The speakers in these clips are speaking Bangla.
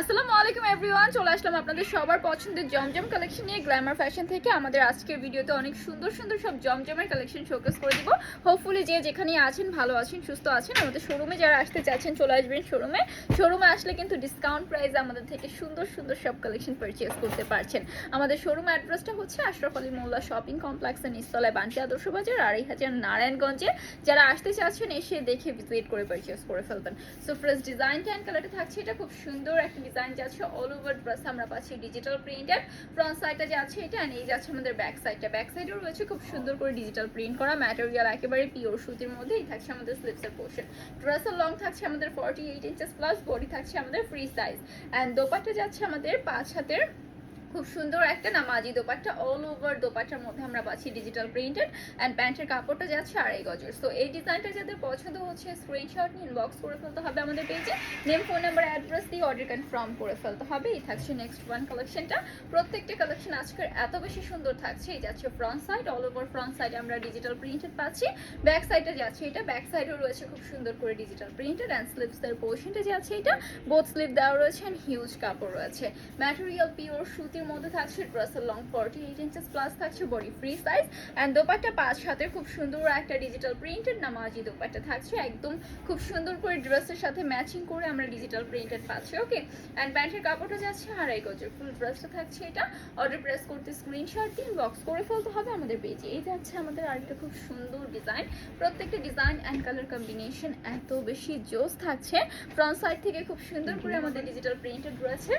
আসসালামু আলাইকুম এভরিওয়ান, চলে আসলাম আপনাদের সবার পছন্দের জমজম কালেকশন নিয়ে গ্ল্যামার ফ্যাশন থেকে। আমাদের আজকের ভিডিওতে অনেক সুন্দর সুন্দর সব জমজমের কালেকশন শোকেস করে দিব। হোপফুলি যে যেখানে আছেন, ভালো আছেন, সুস্থ আছেন, আমাদের শোরুমে যারা আসতে চাচ্ছেন, চলে আসবেন শোরুমে শোরুমে আসলে কিন্তু ডিসকাউন্ট প্রাইসে আমাদের থেকে সুন্দর সুন্দর সব কালেকশন পারচেস করতে পারছেন। আমাদের শোরুম অ্যাড্রেসটা হচ্ছে আশরাফ আলী মোল্লা শপিং কমপ্লেক্সের নিস্তলায় বান্টি আদর্শ বাজার, আড়াই হাজার নারায়ণগঞ্জে। যারা আসতে চাচ্ছেন, এসে দেখে ভিজিট করে পারচেস করে ফেলবেন। সো ফ্রেশ ডিজাইন ট্যান কালারটা থাকছে, এটা খুব সুন্দর একটা ডিজাইন যাচ্ছে অল ওভার ড্রেস আমরা পাচ্ছি ডিজিটাল প্রিন্টের ফ্রন্ট সাইডটা যাচ্ছে এটা আর যাচ্ছে আমাদের ব্যাক সাইডটা ব্যাক সাইডেও রয়েছে খুব সুন্দর করে ডিজিটাল প্রিন্ট করা। ম্যাটেরিয়াল একেবারে পিওর সুতির মধ্যেই থাকছে আমাদের স্লিপসের পোর্শন ড্রেসের লং থাকছে আমাদের forty eight inches plus body থাকছে আমাদের ফ্রি সাইজ অ্যান্ড দোপাট্টা যাচ্ছে আমাদের পাঁচ হাতের খুব সুন্দর একটা নামাজি দোপাট্টা অল ওভার দোপাট্টার মধ্যে আমরা পাচ্ছি ডিজিটাল প্রিন্টেড অ্যান্ড প্যান্টের কাপড়টা যাচ্ছে আড়াই গজের। তো এই ডিজাইনটা যাদের পছন্দ হচ্ছে স্ক্রিনশট নিয়ে ইনবক্স করে ফেলতে হবে আমাদের পেজে নেম ফোন নাম্বার অ্যাড্রেস দিয়ে অর্ডার কনফার্ম করে ফেলতে হবে। এই থাকছে নেক্সট ওয়ান কালেকশনটা প্রত্যেকটা কালেকশন আজকের এত বেশি সুন্দর থাকছে। এই যাচ্ছে front side all over front সাইডে আমরা ডিজিটাল প্রিন্টেড পাচ্ছি। ব্যাক সাইডটা যাচ্ছে এটা। ব্যাক সাইডেও রয়েছে খুব সুন্দর করে ডিজিটাল প্রিন্টেড অ্যান্ড স্লিপসের পোর্শনটা যাচ্ছে এটা। বোথ স্লিপ দেওয়া রয়েছে অ্যান্ড হিউজ কাপড় রয়েছে। ম্যাটেরিয়াল পিওর সুতির মধ্যে থাকছে ড্রেসের long forty eight inches plus থাকছে body free size and dupatta পাঁচ সাথে খুব সুন্দর একটা ডিজিটাল প্রিন্টেড নামাজি দোপাট্টা থাকছে। একদম খুব সুন্দর করে ড্রেসের সাথে ম্যাচিং করে আমরা ডিজিটাল প্রিন্টেড পাচ্ছি ওকে অ্যান্ড প্যান্টের কাপড়টা যাচ্ছে আড়াই গজের। ফুল ড্রেসটা থাকছে এটা। অর্ডার প্রেস করতে স্ক্রিনশট দিন বক্স করে ফেলতে হবে আমাদের পেজে এই যাচ্ছে আমাদের আরেকটা খুব সুন্দর ডিজাইন প্রত্যেকটা ডিজাইন অ্যান্ড কালার কম্বিনেশন এত বেশি জোস থাকছে। ফ্রন্ট সাইড থেকে খুব সুন্দর করে আমাদের ডিজিটাল প্রিন্টেড রয়েছে।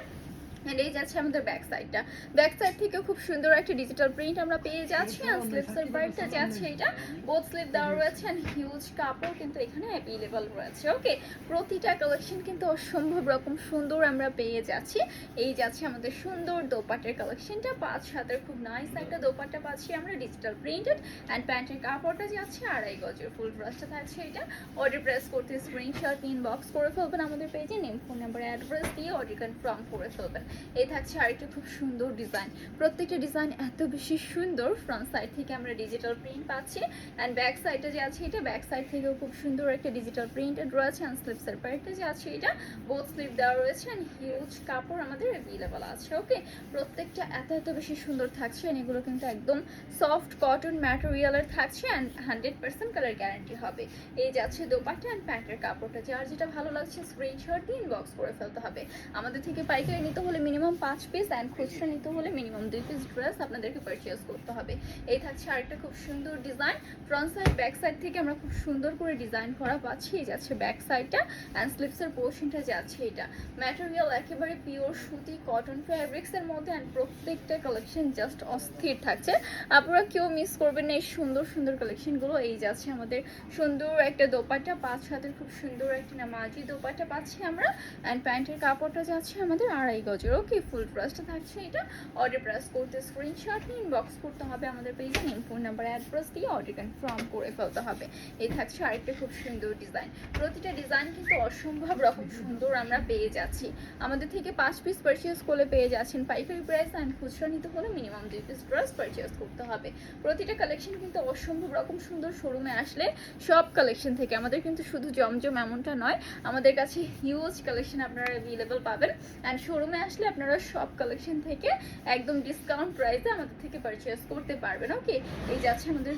এন্ড এই যাচ্ছে আমাদের ব্যাক সাইডটা ব্যাক সাইড থেকে খুব সুন্দর একটা ডিজিটাল প্রিন্ট আমরা পেয়ে যাচ্ছি। আর স্লিপসের পার্টটা যাচ্ছে এটা। বোথ স্লিপ দেওয়া রয়েছে এন্ড হিউজ কাপড় কিন্তু এখানে অ্যাভেলেবল রয়েছে। ওকে প্রতিটা কালেকশন কিন্তু অসম্ভব রকম সুন্দর আমরা পেয়ে যাচ্ছি। এই যাচ্ছে আমাদের সুন্দর দোপাটের কালেকশনটা পাঁচ হাতের খুব নাইস একটা দোপাট্টা পাচ্ছি আমরা ডিজিটাল প্রিন্টেড অ্যান্ড প্যান্টের কাপড়টা যাচ্ছে আড়াই গজের। ফুল ব্রাশটা থাকছে এটা। অর্ডার প্রেস করতে স্ক্রিনশট ইনবক্স করে ফেলবেন আমাদের পেজে নেম ফোন নাম্বার অ্যাড্রেস দিয়ে অর্ডার কনফার্ম করে ফেলবেন। এই থাকছে আরেকটা খুব সুন্দর ডিজাইন প্রত্যেকটা ডিজাইন এত বেশি সুন্দর। ফ্রন্ট সাইড থেকে আমরা ডিজিটাল প্রিন্ট পাচ্ছি অ্যান্ড ব্যাক সাইডটা যে আছে এটা ব্যাক সাইড থেকেও খুব সুন্দর একটা ডিজিটাল প্রিন্টেড রয়েছে অ্যান্ড স্লিপসের পার্টটা যে আছে এটা বোথ স্লিপ দেওয়া রয়েছে অ্যান্ড হিউজ কাপড় আমাদের অ্যাভেলেবল আছে। ওকে প্রত্যেকটা এত এত বেশি সুন্দর থাকছে and এগুলো কিন্তু একদম সফট কটন ম্যাটেরিয়ালের থাকছে and hundred percent colour guarantee হবে। এই যাচ্ছে দোপাটা অ্যান্ড প্যান্টের কাপড়টা। যার যেটা ভালো লাগছে স্ক্রিনশট দিয়ে ইনবক্স করে ফেলতে হবে। আমাদের থেকে পাইকারি নিতে হলে মিনিমাম পাঁচ পিস অ্যান্ড খুচরা নিতে হলে মিনিমাম দুই পিস ড্রেস আপনাদেরকে পারচেস করতে হবে। এই থাকছে আরেকটা খুব সুন্দর design front side back side থেকে আমরা খুব সুন্দর করে ডিজাইন করা পাচ্ছি। এই যাচ্ছে ব্যাক সাইডটা অ্যান্ড স্লিপসের পোর্শনটা যাচ্ছে এটা। ম্যাটেরিয়াল একেবারে পিওর সুতি কটন ফ্যাব্রিক্সের মধ্যে অ্যান্ড প্রত্যেকটা কালেকশন জাস্ট অস্থির থাকছে। আপনারা কেউ মিস করবেন না, এই সুন্দর সুন্দর কালেকশনগুলো এই যাচ্ছে আমাদের সুন্দর একটা দোপাট্টা, পাঁচ হাতের খুব সুন্দর একটা নামাজি দোপাট্টা পাচ্ছি আমরা। অ্যান্ড প্যান্টের কাপড়টা যাচ্ছে আমাদের আড়াই গজের ওকে ফুল প্রাইসটা থাকছে এটা। অর্ডার প্রেস করতে স্ক্রিনশট নিয়ে ইনবক্স করতে হবে আমাদের পেজে নেম ফোন নাম্বার অ্যাড্রেস দিয়ে অর্ডার কনফার্ম করে ফেলতে হবে। এই থাকছে আরেকটা খুব সুন্দর ডিজাইন প্রতিটা ডিজাইন কিন্তু অসম্ভব রকম সুন্দর আমরা পেয়ে যাচ্ছি। আমাদের থেকে পাঁচ পিস পারচেস করলে পেয়ে যাচ্ছেন পাইকারি প্রাইস অ্যান্ড খুচরা নিতে হলে মিনিমাম দুই পিস ড্রেস পারচেস করতে হবে। প্রতিটা কালেকশন কিন্তু অসম্ভব রকম সুন্দর শোরুমে আসলে সব কালেকশন থেকে। আমাদের কিন্তু শুধু জমজম এমনটা নয়, আমাদের কাছে হিউজ কালেকশন আপনারা অ্যাভেলেবল পাবেন। অ্যান্ড শোরুমে আসলে আপনারা সব কালেকশন থেকে একদম ডিসকাউন্ট প্রাইসে আমাদের থেকে পারচেস করতে পারবেন ওকে এই যাচ্ছে আমাদের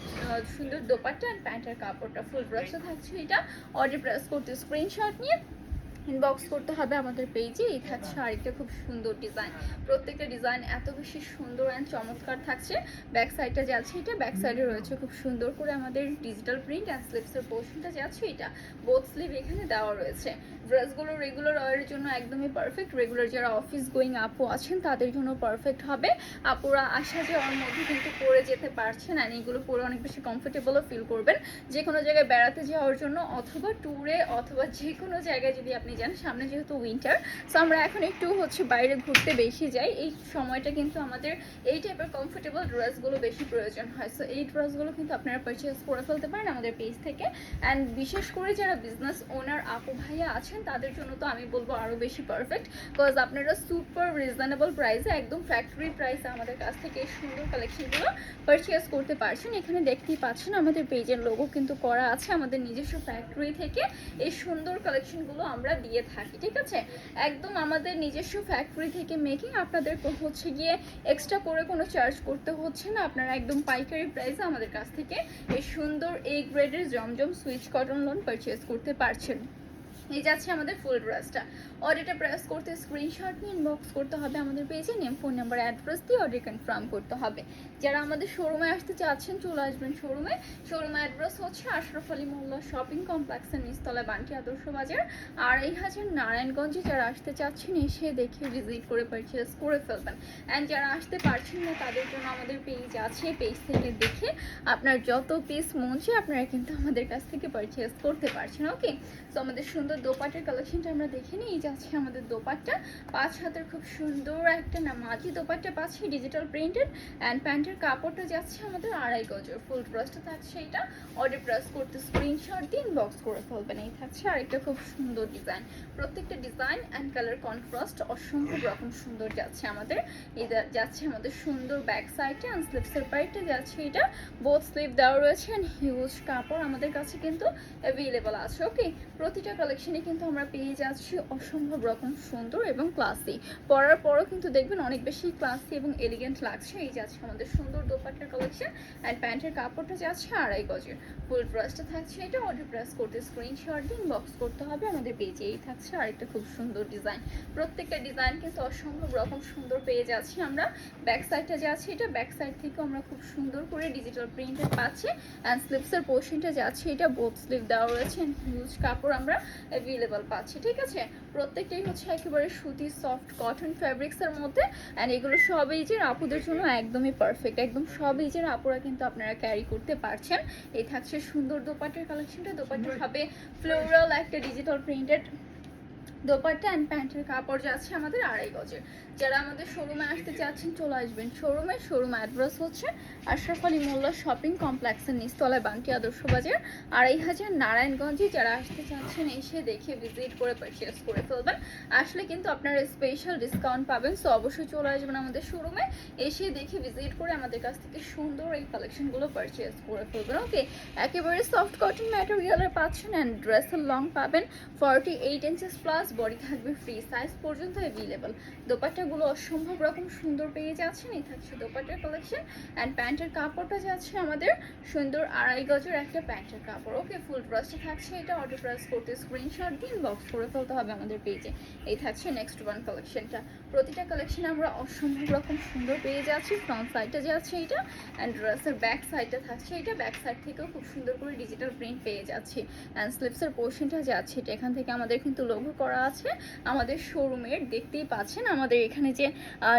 সুন্দর দোপাট্টা অ্যান্ড প্যান্টের কাপড়টা। ফুল ব্রাশটা থাকছে এটা। অর্ডার প্রেস করতে স্ক্রিনশট নিয়ে ইনবক্স করতে হবে আমাদের পেজে এই থাকছে আরেকটা খুব সুন্দর ডিজাইন প্রত্যেকটা ডিজাইন এত বেশি সুন্দর অ্যান্ড চমৎকার থাকছে। ব্যাক সাইডটা যাচ্ছে এটা। ব্যাক সাইডে রয়েছে খুব সুন্দর করে আমাদের ডিজিটাল প্রিন্ট অ্যান্ড স্লিপসের পোর্শনটা যাচ্ছে এটা। বোথ স্লিভ এখানে দেওয়া রয়েছে। ড্রেসগুলো রেগুলার ওয়ারের জন্য একদমই পারফেক্ট রেগুলার যারা অফিস গোয়িং আপু আছেন, তাদের জন্য পারফেক্ট হবে। আপুরা আসা যাওয়ার মধ্যে কিন্তু পরে যেতে পারছেন অ্যান্ড এগুলো পরে অনেক বেশি কমফোর্টেবলও ফিল করবেন। যে কোনো জায়গায় বেড়াতে যাওয়ার জন্য অথবা ট্যুরে অথবা যে কোনো জায়গায় যদি আপনি যান, সামনে যেহেতু উইন্টার সো আমরা এখন একটু হচ্ছে বাইরে ঘুরতে বেশি যাই। এই সময়টা কিন্তু আমাদের এই টাইপের কমফোর্টেবল ড্রেসগুলো বেশি প্রয়োজন হয়। সো এই ড্রেসগুলো কিন্তু আপনারা পারচেস করে ফেলতে পারেন আমাদের পেজ থেকে। অ্যান্ড বিশেষ করে যারা বিজনেস ওনার আপু, ভাইয়া আছেন আছেন তাদের জন্য তো আমি বলব আরও বেশি পারফেক্ট বিকজ আপনারা সুপার রিজনেবল প্রাইসে একদম ফ্যাক্টরি প্রাইসে আমাদের কাছ থেকে এই সুন্দর কালেকশনগুলো পারচেস করতে পারছেন। এখানে দেখতেই পাচ্ছেন আমাদের পেজের লোগো কিন্তু করা আছে, আমাদের নিজস্ব ফ্যাক্টরি থেকে এই সুন্দর কালেকশনগুলো আমরা দিয়ে থাকি, ঠিক আছে? একদম আমাদের নিজস্ব ফ্যাক্টরি থেকে মেকিং আপনাদের হচ্ছে গিয়ে এক্সট্রা করে কোনো চার্জ করতে হচ্ছে না, আপনারা একদম পাইকারি প্রাইসে আমাদের কাছ থেকে এই সুন্দর এই গ্রেডের Zamzam Swiss cotton lawn purchase করতে পারছেন। এই যাচ্ছে আমাদের ফুল ড্রেসটা অর্ডারটা প্রেস করতে স্ক্রিনশট নিয়ে ইনবক্স করতে হবে আমাদের পেজে নেম ফোন নাম্বার অ্যাড্রেস দিয়ে অর্ডার কনফার্ম করতে হবে। যারা আমাদের শোরুমে আসতে চাচ্ছেন, চলে আসবেন শোরুমে শোরুমে অ্যাড্রেস হচ্ছে আশরাফ আলী মোল্লা শপিং কমপ্লেক্সের নিচতলা বান্টি আদর্শ বাজার। আর এই হাজার নারায়ণগঞ্জে যারা আসতে চাচ্ছেন, এসে দেখে ভিজিট করে পারচেস করে ফেলবেন। অ্যান্ড যারা আসতে পারছেন না, তাদের জন্য আমাদের পেজ আছে পেজ থেকে দেখে আপনার যত পিস মন আপনারা কিন্তু আমাদের কাছ থেকে পারচেস করতে পারছেন ওকে তো আমাদের সুন্দর দোপাটের কালেকশনটা আমরা দেখে নিই। এই যাচ্ছে আমাদের দোপাটটা। পাঁচ হাতের খুব সুন্দর একটা নামাজি দোপাট্টা পাচ্ছি ডিজিটাল প্রিন্টেড অ্যান্ড প্যান্টের কাপড়টা যাচ্ছে আমাদের আড়াই গজের। ফুল ড্রেসটা থাকছে এটা। অর্ডার প্রেস করতে স্ক্রিনশট দিয়ে ইনবক্স করে ফেলবেন। এই থাকছে আরেকটা খুব সুন্দর ডিজাইন প্রত্যেকটা ডিজাইন অ্যান্ড কালার কন্ট্রাস্ট অসম্ভব রকম সুন্দর যাচ্ছে আমাদের। এই যাচ্ছে আমাদের সুন্দর ব্যাক সাইডে অ্যান্ড স্লিপসের পাইটে যাচ্ছে এটা। বোথ স্লিপ দেওয়া রয়েছে অ্যান্ড হিউজ কাপড় আমাদের কাছে কিন্তু অ্যাভেলেবল আছে। ওকে প্রতিটা কালেকশনে কিন্তু আমরা পেয়ে যাচ্ছি অসম্ভব রকম সুন্দর এবং ক্লাসি পরার পরও কিন্তু দেখবেন অনেক বেশি ক্লাসি এবং এলিগেন্ট লাগছে। এই যাচ্ছে আমাদের সুন্দর দোপাট্টার কালেকশন অ্যান্ড প্যান্টের কাপড়টা যাচ্ছে আড়াই গজের। ফুল ড্রেসটা থাকছে এটা অর্ডার প্রেস করতে স্ক্রিনশট দিয়ে ইনবক্স করতে হবে, আমাদের পেজে এই থাকছে আরেকটা খুব সুন্দর ডিজাইন প্রত্যেকটা ডিজাইন কিন্তু অসম্ভব রকম সুন্দর পেয়ে যাচ্ছি আমরা। ব্যাক সাইডটা যাচ্ছে এটা ব্যাক সাইড থেকে আমরা খুব সুন্দর করে ডিজিটাল প্রিন্টেড পাচ্ছি। অ্যান্ড স্লিপসের পোর্শনটা যাচ্ছে এটা বোথ স্লিভ দেওয়া রয়েছে হিউজ কাপড় আমরা অ্যাভেলেবল পাচ্ছি ঠিক আছে? প্রত্যেকটাই হচ্ছে একেবারে সুতি সফট কটন ফ্যাব্রিক্সের মধ্যে অ্যান্ড এগুলো সব যে আপুদের জন্য একদমই পারফেক্ট একদম সব যে আপুরা কিন্তু আপনারা ক্যারি করতে পারছেন। এই থাকছে সুন্দর দোপাটের কালেকশনটা দোপাট্টা হবে ফ্লোরাল একটা ডিজিটাল প্রিন্টেড দোপাট্টা অ্যান্ড প্যান্টের কাপড় যাচ্ছে আমাদের আড়াই গজের। যারা আমাদের শোরুমে আসতে চাচ্ছেন, চলে আসবেন। শোরুমে শোরুম অ্যাড্রেস হচ্ছে আশরাফ আলী মোল্লা শপিং কমপ্লেক্সের নিচতলায় বান্টি আদর্শ বাজার। আড়াই হাজার নারায়ণগঞ্জে যারা আসতে চাচ্ছেন, এসে দেখে ভিজিট করে পারচেস করে ফেলবেন। আসলে কিন্তু আপনারা স্পেশাল ডিসকাউন্ট পাবেন সো অবশ্যই চলে আসবেন আমাদের শোরুমে এসে দেখে ভিজিট করে আমাদের কাছ থেকে সুন্দর এই কালেকশনগুলো পারচেস করে ফেলবেন। ওকে একেবারে সফট কটন ম্যাটেরিয়ালের পাচ্ছেন অ্যান্ড ড্রেসের লং পাবেন। Forty eight inches plus body থাকবে ফ্রি সাইজ পর্যন্ত অ্যাভেলেবল দোপাট্টাগুলো অসম্ভব রকম সুন্দর পেয়ে যাচ্ছেন। এই থাকছে দোপাট্টার কালেকশন অ্যান্ড প্যান্টের কাপড়টা যাচ্ছে আমাদের সুন্দর আড়াই গজের একটা প্যান্টের কাপড়। ওকে ফুল ড্রেসটা থাকছে এটা অর্ডার প্রেস করতে স্ক্রিনশট দিন বক্স করে ফেলতে হবে আমাদের পেজে এই থাকছে নেক্সট ওয়ান কালেকশনটা প্রতিটা কালেকশন আমরা অসম্ভব রকম সুন্দর পেয়ে যাচ্ছি। ফ্রন্ট সাইডটা যাচ্ছে এটা অ্যান্ড ড্রেসের ব্যাক সাইডটা থাকছে এটা। ব্যাক সাইড থেকেও খুব সুন্দর করে ডিজিটাল প্রিন্ট পেয়ে যাচ্ছে। অ্যান্ড স্লিপসের পোর্শনটা যাচ্ছে এটা। এখান থেকে আমাদের কিন্তু লোগো করা আছে। আমাদের শোরুমের দেখতেই পাচ্ছেন আমাদের এখানে যে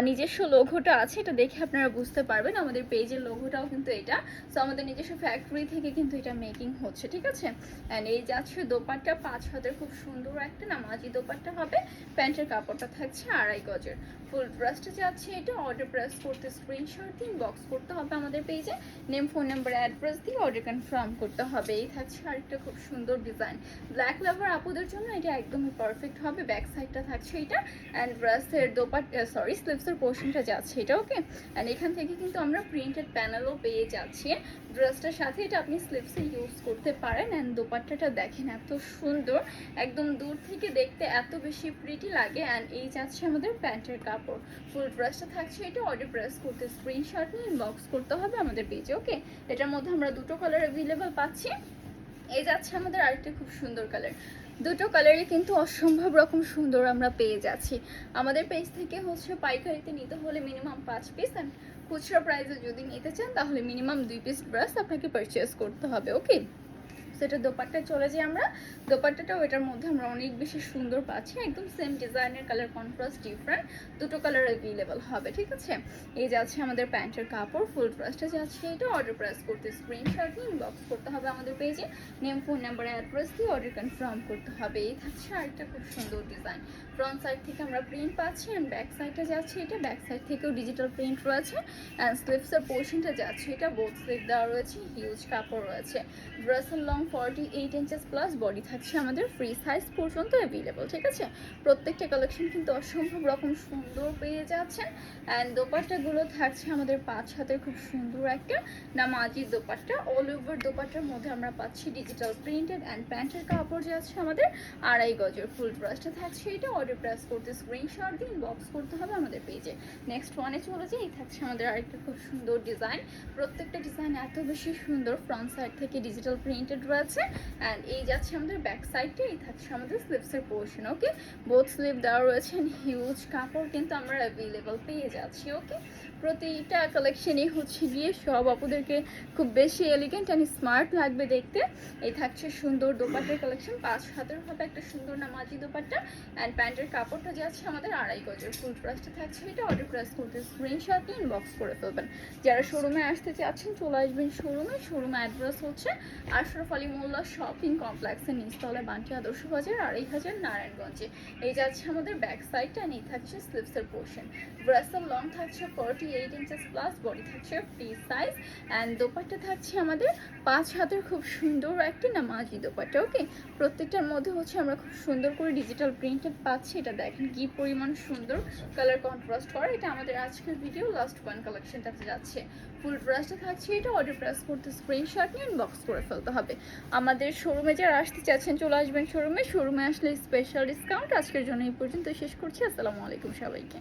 নিজস্ব লোগোটা আছে, এটা দেখে আপনারা বুঝতে পারবেন। আমাদের পেজের লোগোটাও কিন্তু এটা। সো আমাদের নিজস্ব ফ্যাক্টরি থেকে কিন্তু এটা মেকিং হচ্ছে, ঠিক আছে? অ্যান্ড এই যাচ্ছে দোপাট্টা, পাঁচ হাতের খুব সুন্দর একটা নামাজি দোপাট্টা হবে। প্যান্টের কাপড়টা থাকছে আড়াই গজের। ফুল ড্রেসটা যাচ্ছে এটা অর্ডার প্রেস করতে স্ক্রিনশট দিন বক্স করতে হবে আমাদের পেজে। নেম ফোন নাম্বার অ্যাড্রেস দিয়ে অর্ডার কনফার্ম করতে হবে। এই থাকছে আরেকটা খুব সুন্দর ডিজাইন ব্ল্যাক লাভার আপুদের জন্য এটা একদমই পারফেক্ট হবে। ব্যাক সাইডটা থাকছে এটা। অ্যান্ড ড্রেসের দোপাট সরি স্লিপসের পোর্শনটা যাচ্ছে এটা ওকে অ্যান্ড এখান থেকে কিন্তু আমরা প্রিন্টেড প্যানেলও পেয়ে যাচ্ছি। ড্রেসটার সাথে এটা আপনি স্লিপসে ইউজ করতে পারেন। অ্যান্ড দোপাট্টাটা দেখেন এত সুন্দর। একদম দূর থেকে দেখতে এত বেশি প্রিটি লাগে। অ্যান্ড এই যাচ্ছে আমাদের প্যান্টের কাপড়। ফুল ড্রেসটা থাকছে এটা অর্ডার প্রেস করতে স্ক্রিনশট নিয়ে ইনবক্স করতে হবে আমাদের পেজে ওকে এটার মধ্যে আমরা দুটো কালার অ্যাভেলেবেল পাচ্ছি। এই যাচ্ছে আমাদের আরেকটা খুব সুন্দর কালার দুটো কালারই কিন্তু অসম্ভব রকম সুন্দর আমরা পেয়ে যাচ্ছি। আমাদের পেজ থেকে হচ্ছে পাইকারিতে নিতে হলে মিনিমাম পাঁচ পিস অ্যান্ড খুচরা প্রাইসে যদি নিতে চান, তাহলে মিনিমাম দুই পিস ব্রাশ আপনাকে পারচেস করতে হবে ওকে সেটা দোপাট্টা চলে যাই আমরা। দোপাট্টাটাও এটার মধ্যে আমরা অনেক বেশি সুন্দর পাচ্ছি, একদম সেম ডিজাইনের কালার কন্ট্রাস্ট ডিফারেন্ট দুটো কালার অ্যাভেলেবল হবে, ঠিক আছে? এই যাচ্ছে আমাদের প্যান্টের কাপড় ফুল ড্রেসটা যাচ্ছে এটা অর্ডার প্রেস করতে স্ক্রিনশট নিয়ে ইনবক্স করতে হবে আমাদের পেজে নেম ফোন নাম্বার অ্যাড্রেস দিয়ে অর্ডার কনফার্ম করতে হবে। এই থাকছে আরেকটা খুব সুন্দর ডিজাইন ফ্রন্ট সাইড থেকে আমরা প্রিন্ট পাচ্ছি অ্যান্ড ব্যাক সাইডটা যাচ্ছে এটা ব্যাক সাইড থেকেও ডিজিটাল প্রিন্ট রয়েছে অ্যান্ড স্লিপসের পোর্শনটা যাচ্ছে এটা বোথ স্লিপ দেওয়া রয়েছে হিউজ কাপড় রয়েছে। ড্রেসের long forty eight inches plus body থাকছে আমাদের ফ্রি সাইজ পর্যন্ত অ্যাভেলেবল ঠিক আছে? প্রত্যেকটা কালেকশন কিন্তু অসম্ভব রকম সুন্দর পেয়ে যাচ্ছেন। অ্যান্ড দোপাট্টাগুলো থাকছে আমাদের পাঁচ হাতের খুব সুন্দর একটা নামাজি দোপাট্টা। অল ওভার দোপাট্টার মধ্যে আমরা পাচ্ছি ডিজিটাল প্রিন্টেড অ্যান্ড প্যান্টের কাপড় যে আছে আমাদের। আড়াই গজের ফুল ব্রাশটা থাকছে এটা। অর্ডার প্রেস করতে স্ক্রিনশট দিন বক্স করতে হবে আমাদের পেজে নেক্সট ওয়ানে চলে যাই, এই থাকছে আমাদের আরেকটা খুব সুন্দর ডিজাইন প্রত্যেকটা ডিজাইন এত বেশি সুন্দর ফ্রন্ট সাইড থেকে ডিজিটাল প্রিন্টেড রয়েছে অ্যান্ড এই যাচ্ছে আমাদের ব্যাক সাইডে এই থাকছে আমাদের স্লিপসের পোর্শন ওকে বোথ স্লিপ দেওয়া রয়েছে হিউজ কাপড় কিন্তু আমরা অ্যাভেলেবল পেয়ে যাচ্ছি ওকে প্রতিটা কালেকশনই হচ্ছে গিয়ে সব আপুদেরকে খুব বেশি এলিগেন্ট অ্যান্ড স্মার্ট লাগবে দেখতে। এই থাকছে সুন্দর দোপাট্টার কালেকশন পাঁচ হাতের হবে একটা সুন্দর নামাজি দোপাট্টা অ্যান্ড প্যান্টের কাপড়টা যে আছে আমাদের আড়াই গজের ফুল প্রাইসটা থাকছে, এটা অর্ডার প্রেস করতে স্ক্রিনশট নিয়ে ইনবক্স করে ফেলবেন। যারা শোরুমে আসতে চাচ্ছেন, চলে আসবেন শোরুমে শোরুমে অ্যাড্রেস হচ্ছে আশরফ আলী মোল্লা শপিং কমপ্লেক্সের নিচতলা বান্টি আদর্শ বাজার, আড়াই হাজার নারায়ণগঞ্জে। এই যাচ্ছে আমাদের ব্যাক সাইডটা নিয়ে থাকছে স্লিপসের পোর্শন ব্রাসেল লং থাকছে forty eight inches plus body থাকছে ফ্রি সাইজ অ্যান্ড দোপাট্টা থাকছে আমাদের পাঁচ হাতের খুব সুন্দর একটি নামাজি দোপাট্টা ওকে প্রত্যেকটার মধ্যে হচ্ছে আমরা খুব সুন্দর করে ডিজিটাল প্রিন্টেড পাচ্ছি। এটা দেখেন কি পরিমাণ সুন্দর কালার কন্ট্রাস্ট করা। এটা আমাদের আজকের ভিডিও লাস্ট ওয়ান কালেকশনটাতে যাচ্ছে। ফুল ব্রাশটা থাকছে এটা অর্ডার প্রেস করতে স্ক্রিনশট নিয়ে ইনবক্স করে ফেলতে হবে। আমাদের শোরুমে যারা আসতে চাচ্ছেন, চলে আসবেন শোরুমে শোরুমে আসলে স্পেশাল ডিসকাউন্ট আজকের জন্য এই পর্যন্ত শেষ করছি। আসসালামু আলাইকুম সবাইকে।